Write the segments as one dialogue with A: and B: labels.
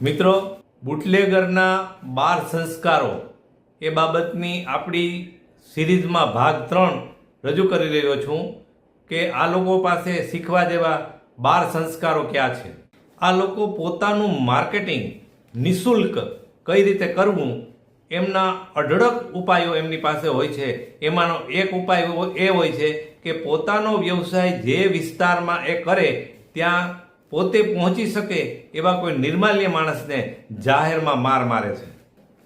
A: મિત્રો, બુટલેગરના બાર સંસ્કારો એ બાબતની આપણી સિરીઝમાં ભાગ ત્રણ રજૂ કરી રહ્યો છું કે આ લોકો પાસે શીખવા જેવા બાર સંસ્કારો ક્યાં છે? આ લોકો પોતાનું માર્કેટિંગ નિઃશુલ્ક કઈ રીતે કરવું? એમના અઢળક ઉપાયો એમની પાસે હોય છે. એમાંનો એક ઉપાય એ હોય છે કે પોતાનો વ્યવસાય જે વિસ્તારમાં એ કરે, ત્યાં પોતે પહોંચી શકે એવા કોઈ નિર્માલ્ય માણસને જાહેરમાં માર મારે છે.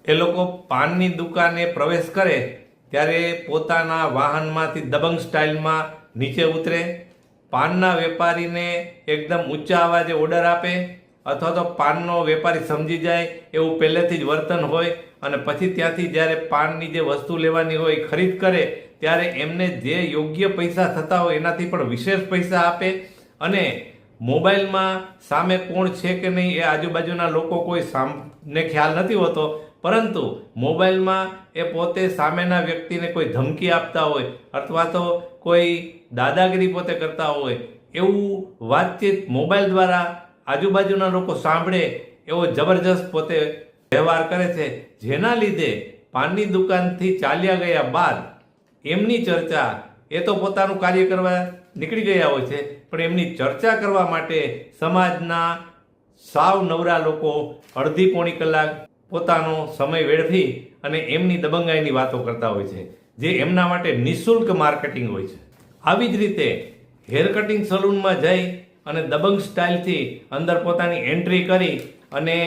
A: એ લોકો પાનની દુકાને પ્રવેશ કરે ત્યારે પોતાના વાહનમાંથી દબંગ સ્ટાઇલમાં નીચે ઉતરે, પાનના વેપારીને એકદમ ઊંચા અવાજે ઓર્ડર આપે, અથવા તો પાનનો વેપારી સમજી જાય એવું પહેલેથી જ વર્તન હોય અને પછી ત્યાંથી જ્યારે પાનની જે વસ્તુ લેવાની હોય ખરીદ કરે, ત્યારે એમને જે યોગ્ય પૈસા થતા હોય એનાથી પણ વિશેષ પૈસા આપે અને મોબાઈલમાં સામે કોણ છે કે નહીં એ આજુબાજુના લોકો કોઈ સામને ખ્યાલ નથી હોતો. પરંતુ મોબાઈલમાં એ પોતે સામેના વ્યક્તિને કોઈ ધમકી આપતા હોય અથવા તો કોઈ દાદાગીરી પોતે કરતા હોય એવું વાતચીત મોબાઈલ દ્વારા આજુબાજુના લોકો સાંભળે એવો જબરજસ્ત પોતે વ્યવહાર કરે છે. જેના લીધે પાનની દુકાનથી ચાલ્યા ગયા બાદ એમની ચર્ચા એ તો પોતાનું કાર્ય કરવા નીકળી ગયા હોય છે, પણ એમની ચર્ચા કરવા માટે સમાજના સાવ નવરા લોકો અડધી પોણી કલાક પોતાનો સમય વેડફી અને એમની દબંગાઈની વાતો કરતા હોય છે, જે એમના માટે નિઃશુલ્ક માર્કેટિંગ હોય છે. આવી જ રીતે હેર કટિંગ સલૂનમાં જઈ અને દબંગ સ્ટાઇલથી અંદર પોતાની એન્ટ્રી કરી અને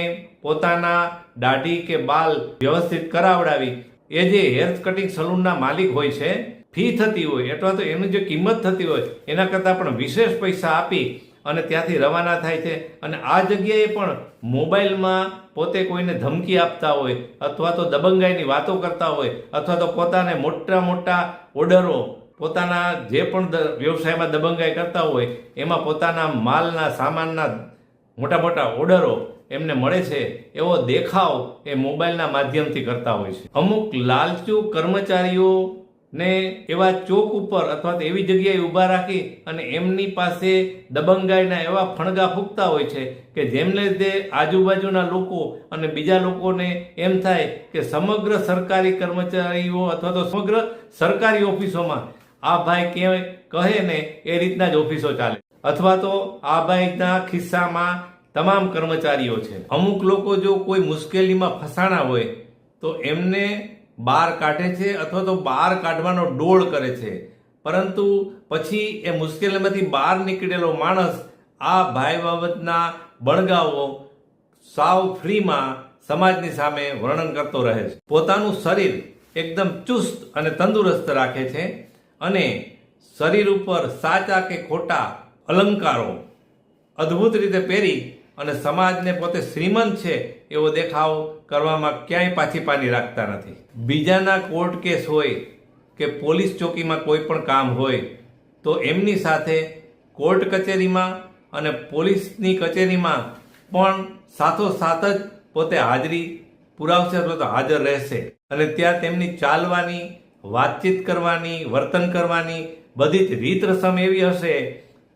A: પોતાના દાઢી કે બાલ વ્યવસ્થિત કરાવડાવી, એ જે હેર કટિંગ સલૂનના માલિક હોય છે ફી થતી હોય અથવા તો એની જે કિંમત થતી હોય, એના કરતાં પણ વિશેષ પૈસા આપી અને ત્યાંથી રવાના થાય છે. અને આ જગ્યાએ પણ મોબાઈલમાં પોતે કોઈને ધમકી આપતા હોય અથવા તો દબંગાઈની વાતો કરતા હોય અથવા તો પોતાને મોટા મોટા ઓર્ડરો પોતાના જે પણ વ્યવસાયમાં દબંગાઈ કરતા હોય, એમાં પોતાના માલના સામાનના મોટા મોટા ઓર્ડરો એમને મળે છે, એવો દેખાવ એ મોબાઈલના માધ્યમથી કરતા હોય છે. અમુક લાલચુ કર્મચારીઓ ને એવા ચોક ઉપર અથવા તો એવી જગ્યાએ ઊભા રાખી અને એમની પાસે દબંગાઈના એવા ફણગા ફૂંકતા હોય છે કે જેમને લીધે આજુબાજુના લોકો અને બીજા લોકોને એમ થાય કે સમગ્ર સરકારી કર્મચારીઓ અથવા તો સમગ્ર સરકારી ઓફિસોમાં આ ભાઈ કે કહે ને એ રીતના જ ઓફિસો ચાલે. અથવા તો આ ભાઈના ખિસ્સામાં તમામ કર્મચારીઓ છે. અમુક લોકો જો કોઈ મુશ્કેલીમાં ફસાણા હોય તો એમને બહાર કાઢે છે અથવા તો બહાર કાઢવાનો ડોળ કરે છે. પરંતુ પછી એ મુશ્કેલીમાંથી બહાર નીકળેલો માણસ આ ભાઈ બાબતના બળગાવો સાવ ફ્રીમાં સમાજની સામે વર્ણન કરતો રહે છે. પોતાનું શરીર એકદમ ચુસ્ત અને તંદુરસ્ત રાખે છે અને શરીર ઉપર સાચા કે ખોટા અલંકારો અદ્ભુત રીતે પહેરી અને સમાજને પોતે શ્રીમંત છે એવો દેખાવ કરવામાં ક્યાંય પાછી પાની રાખતા નથી. બીજાના કોર્ટ કેસ હોય કે પોલીસ ચોકીમાં કોઈ પણ કામ હોય, તો એમની સાથે કોર્ટ કચેરીમાં અને પોલીસની કચેરીમાં પણ સાથોસાથ જ પોતે હાજરી પુરાવશે અથવા તો હાજર રહેશે. અને ત્યાં તેમની ચાલવાની, વાતચીત કરવાની, વર્તન કરવાની બધી જ રીત રસમ એવી હશે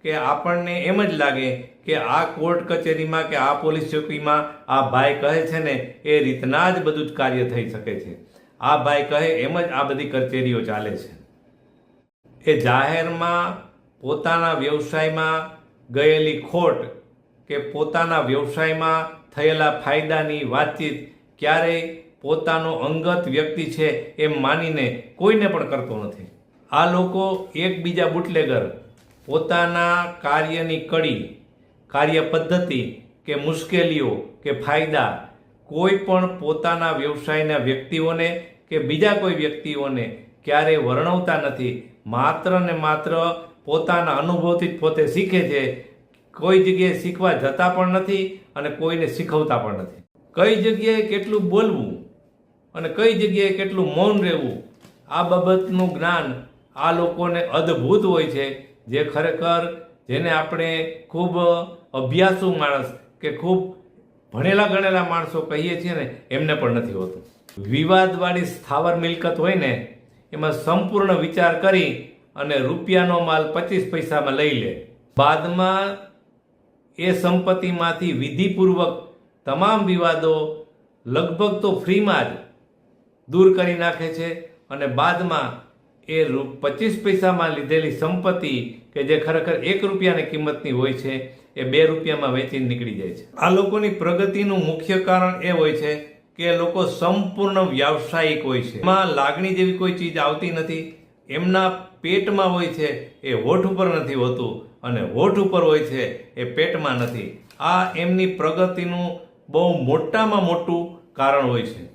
A: કે આપણને એમ જ લાગે કે આ કોર્ટ કચેરીમાં કે આ પોલીસ ચોકીમાં આ ભાઈ કહે છે ને, એ રીતના જ બધું જ કાર્ય થઈ શકે છે. આ ભાઈ કહે એમ જ આ બધી કચેરીઓ ચાલે છે. એ જાહેરમાં પોતાના વ્યવસાયમાં ગયેલી ખોટ કે પોતાના વ્યવસાયમાં થયેલા ફાયદાની વાતચીત ક્યારેય પોતાનો અંગત વ્યક્તિ છે એમ માનીને કોઈને પણ કરતો નથી. આ લોકો એકબીજા બુટલેગર પોતાના કાર્યની કડી કાર્ય પદ્ધતિ કે મુશ્કેલીઓ કે ફાયદા કોઈ પણ પોતાના વ્યવસાયના વ્યક્તિઓને કે બીજા કોઈ વ્યક્તિઓને ક્યારેય વર્ણવતા નથી. માત્ર ને માત્ર પોતાના અનુભવથી જ પોતે શીખે છે. કોઈ જગ્યાએ શીખવા જતા પણ નથી અને કોઈને શીખવતા પણ નથી. કઈ જગ્યાએ કેટલું બોલવું અને કઈ જગ્યાએ કેટલું મૌન રહેવું, આ બાબતનું જ્ઞાન આ લોકોને અદ્ભુત હોય છે. જે ખરેખર જેને આપણે ખૂબ અભ્યાસુ માણસ કે ખૂબ ભણેલા ગણેલા માણસો કહીએ છીએ ને, એમને પણ નથી હોતું. વિવાદવાળી સ્થાવર મિલકત હોય ને, એમાં સંપૂર્ણ વિચાર કરી અને રૂપિયાનો માલ પચીસ પૈસામાં લઈ લે. બાદમાં એ સંપત્તિમાંથી વિધિપૂર્વક તમામ વિવાદો લગભગ તો ફ્રીમાં જ દૂર કરી નાખે છે અને બાદમાં એ પચીસ પૈસામાં લીધેલી સંપત્તિ કે જે ખરેખર એક રૂપિયાની કિંમતની હોય છે, એ બે રૂપિયામાં વેચીને નીકળી જાય છે. આ લોકોની પ્રગતિનું મુખ્ય કારણ એ હોય છે કે લોકો સંપૂર્ણ વ્યાવસાયિક હોય છે. એમાં લાગણી જેવી કોઈ ચીજ આવતી નથી. એમના પેટમાં હોય છે એ હોઠ ઉપર નથી હોતું અને હોઠ ઉપર હોય છે એ પેટમાં નથી. આ એમની પ્રગતિનું બહુ મોટામાં મોટું કારણ હોય છે.